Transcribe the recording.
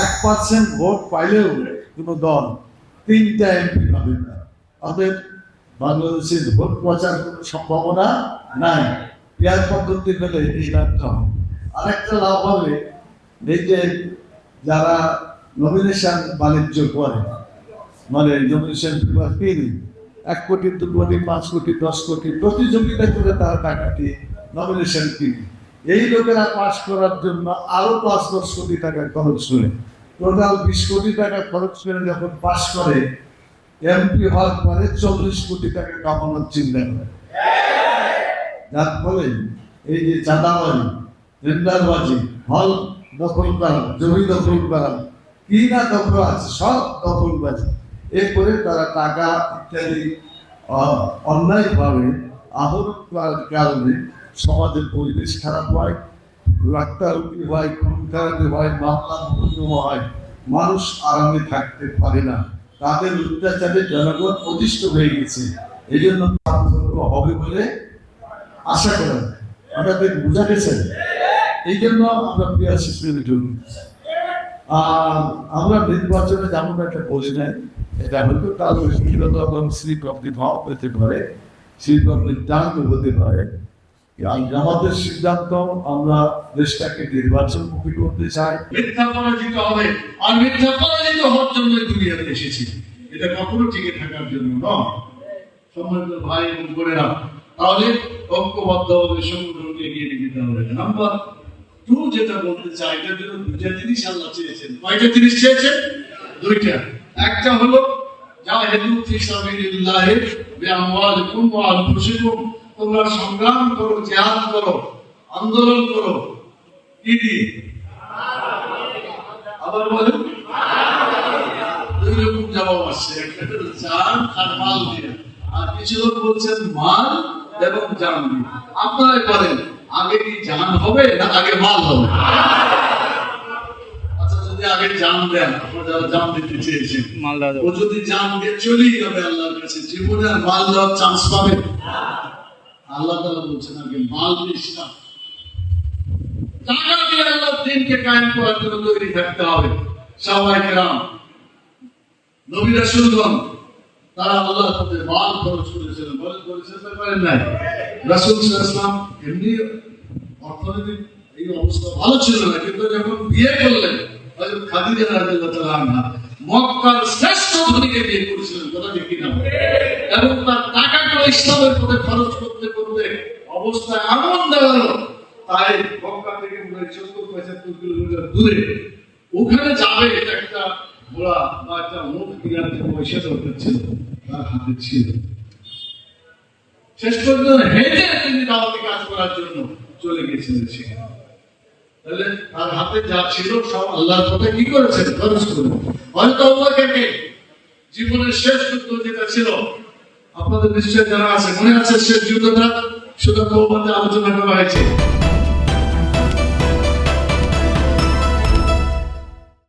এক percent vote পাইলেও কোনো দল তিনটা এমপি পাবে না। অতএব বাংলাদেশের ভোট প্রচার সম্ভাবনা নাই। পেয়ার পদ্ধতি পেলে এই লাভটা হবে। আরেকটা লাভ হবে, এই যে যারা নমিনেশন বাণিজ্য করে মানে নমিনেশন পেয়ে এক কোটি, দু কোটি, পাঁচ কোটি, দশ কোটি প্রতিযোগিতা করে তারা টাকাটি নমিনেশন কিনে। এই লোকেরা পাশ করার জন্য আরও পাঁচ দশ কোটি টাকা খরচ করে। টোটাল বিশ কোটি টাকা খরচ করে যখন পাশ করে, এমপি হওয়ার পরে চল্লিশ কোটি টাকা কামানোর চিন্তা করে। যার ফলে এই যে চাঁদাবাজি, টেন্ডারবাজি, হল দখল করা জমি দখল করা কি না দখল আছে, সব দখলবাজি। এরপরে তারা টাকা ইত্যাদি অন্যায়ভাবে আহরণ করার কারণে সমাজের পরিবেশ খারাপ হয় রাস্তারুটি হয় খুনখারাপি হয় মামলা হয় মানুষ আরামে থাকতে পারে না। তাদের অত্যাচারে জনগণ প্রতিষ্ঠ হয়ে গেছে। এই জন্য হবে বলে আশা করা। আপনাদের বোঝা গেছে এই জন্য আমরা প্রিয় শিশুদের জন্য আর আমরা নির্বাচনে যেমন একটা বলি নাই, এটা হয়তো কারও শিক্ষিত এবং স্লিপ ভাব হতে পারে স্লিপ অফ হতে পারে। আমাদের সিদ্ধান্ত, আমরা দেশটাকে নির্বাচনমুখী করতে চাই। মিথ্যা পরাজিত হবে। আর মিথ্যা পরাজিত হওয়ার জন্য দুনিয়াতে এসেছি। এটা কখনো টিকে থাকার জন্য নয়। সম্মানিত ভাই এবং বোনেরা, তাহলে ঐক্যবদ্ধ হবে সংগঠনকে এগিয়ে নিয়ে যেতে হবে। নাম্বার টু যেটা বলতে চাই, এটার জন্য দুইটা জিনিস আল্লাহ চেয়েছেন। কয়টা জিনিস চেয়েছেন? দুইটা। একটা হলো জাহেদু ফি সাবিলিল্লাহ বিআমওয়ালিকুম ওয়া আনফুসিকুম। তোমরা সংগ্রাম করো জিহাদ করো আন্দোলন করো। কি দিয়ে? আবার বলেন। দুই রকম জবাব আসছে। একটা হলো জান আর মাল দিয়ে। আর কিছু লোক বলছেন মাল এবং জান দিয়ে। আপনারাই বলেন আগে কি জান হবে না আগে মাল হবে? আচ্ছা যদি আগে জান দেন আপনারা যারা জান দিতে চেয়েছেন মাল দেওয়া ও যদি জান দিয়ে চলেই যাবে আল্লাহর কাছে জীবনে আর মাল দেওয়ার চান্স পাবে? এই অবস্থা ভালো ছিল না, কিন্তু যখন বিয়ে করলেন আনহা মক্কার শ্রেষ্ঠ ধনীকে বিয়ে করেছিলেন, কথা ঠিক কিনা? এবং তার ইসলামের পথে খরচ করতে করতে অবস্থা এমন দাঁড়াল তাই মক্কা থেকে মনে চোদ্দ পঁচাত্তর কিলোমিটার দূরে ওখানে যাবে একটা ঘোড়া বা একটা মুখ কেনার যে পয়সা দরকার ছিল তার হাতে ছিল। শেষ পর্যন্ত হেঁটে তিনি দাওয়াতি কাজ করার জন্য চলে গেছিলেন সেখানে। তাহলে তার হাতে যা ছিল সব আল্লাহর পথে কি করেছেন? খরচ করলেন হয়তো আল্লাহকে জীবনের শেষ যুদ্ধ যেটা ছিল আপনাদের নিশ্চয় যারা আছে মনে আছে শেষ যুদ্ধটা কৌমাতে আলোচনা করা হয়েছে।